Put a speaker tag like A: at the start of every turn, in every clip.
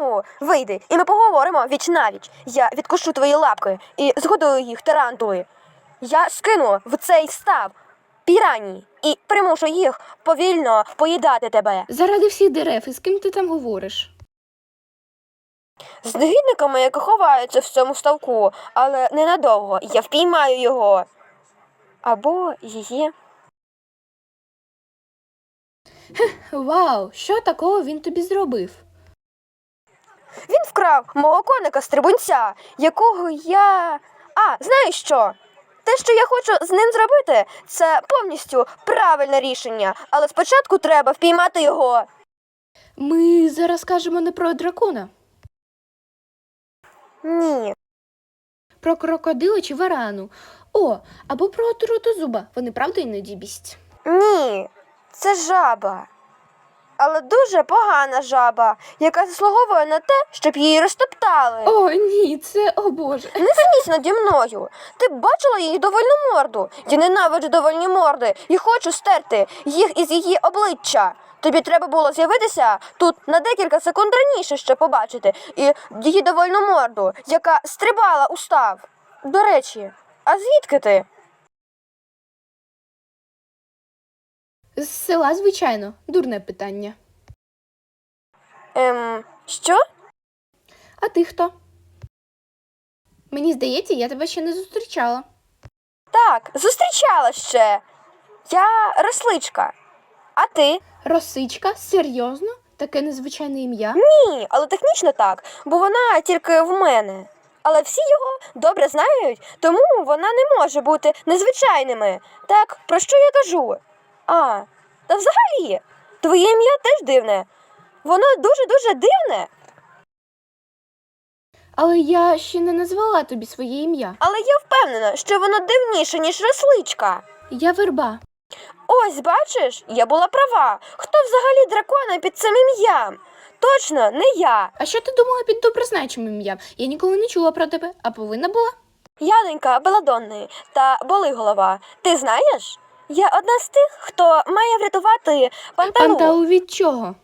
A: Ну, вийди, і ми поговоримо віч навіч. Я відкушу твої лапки і згодую їх тарантули. Я скину в цей став пірані і примушу їх повільно поїдати тебе.
B: Заради всіх дерев, і з ким ти там говориш?
A: З негідниками, які ховаються в цьому ставку, але ненадовго. Я впіймаю його. Або її.
B: Вау, що такого він тобі зробив?
A: Вкрав мого коника стрибунця, якого я. А, знаєш що? Те, що я хочу з ним зробити, це повністю правильне рішення. Але спочатку треба впіймати його.
B: Ми зараз кажемо не про дракона,
A: Ні.
B: про крокодила чи варану. О, або про трутозуба. Вони правда іноді бість.
A: Ні. Це жаба. Але дуже погана жаба, яка заслуговує на те, щоб її розтоптали.
B: О, ні, це о Боже.
A: Не смійся наді мною. Ти б бачила її довольну морду. Я ненавиджу довольні морди і хочу стерти їх із її обличчя. Тобі треба було з'явитися тут на декілька секунд раніше, щоб побачити і її довольну морду, яка стрибала у став. До речі, а звідки ти?
B: З села, звичайно, дурне питання.
A: Ем, що?
B: А ти хто? Мені здається, я тебе ще не зустрічала.
A: Так, зустрічала ще. Я росличка. А ти?
B: Росичка? Серйозно? Таке незвичайне ім'я?
A: Ні, але технічно так, бо вона тільки в мене. Але всі його добре знають, тому вона не може бути незвичайними. Так, про що я кажу? А, та взагалі, твоє ім'я теж дивне. Воно дуже-дуже дивне,
B: Але я ще не назвала тобі своє ім'я.
A: але я впевнена, що воно дивніше, ніж росличка.
B: Я верба.
A: Ось, бачиш, я була права. Хто взагалі дракона під цим ім'ям? Точно, не я.
B: А що ти думала під доброзначим ім'ям? Я ніколи не чула про тебе, а повинна була.
A: Яденька Беладонни та Болиголова. Ти знаєш? Я одна з тих, хто має врятувати панталу
B: Пантау від чого?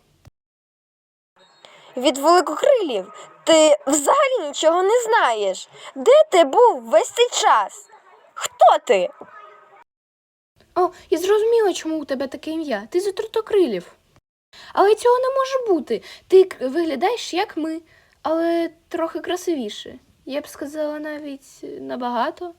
A: від великокрилів. Ти взагалі нічого не знаєш. Де ти був весь цей час? Хто ти?
B: О, я зрозуміла, чому у тебе таке ім'я. Ти з отрутокрилів. Але цього не може бути. Ти к- виглядаєш як ми, але трохи красивіше. Я б сказала навіть набагато.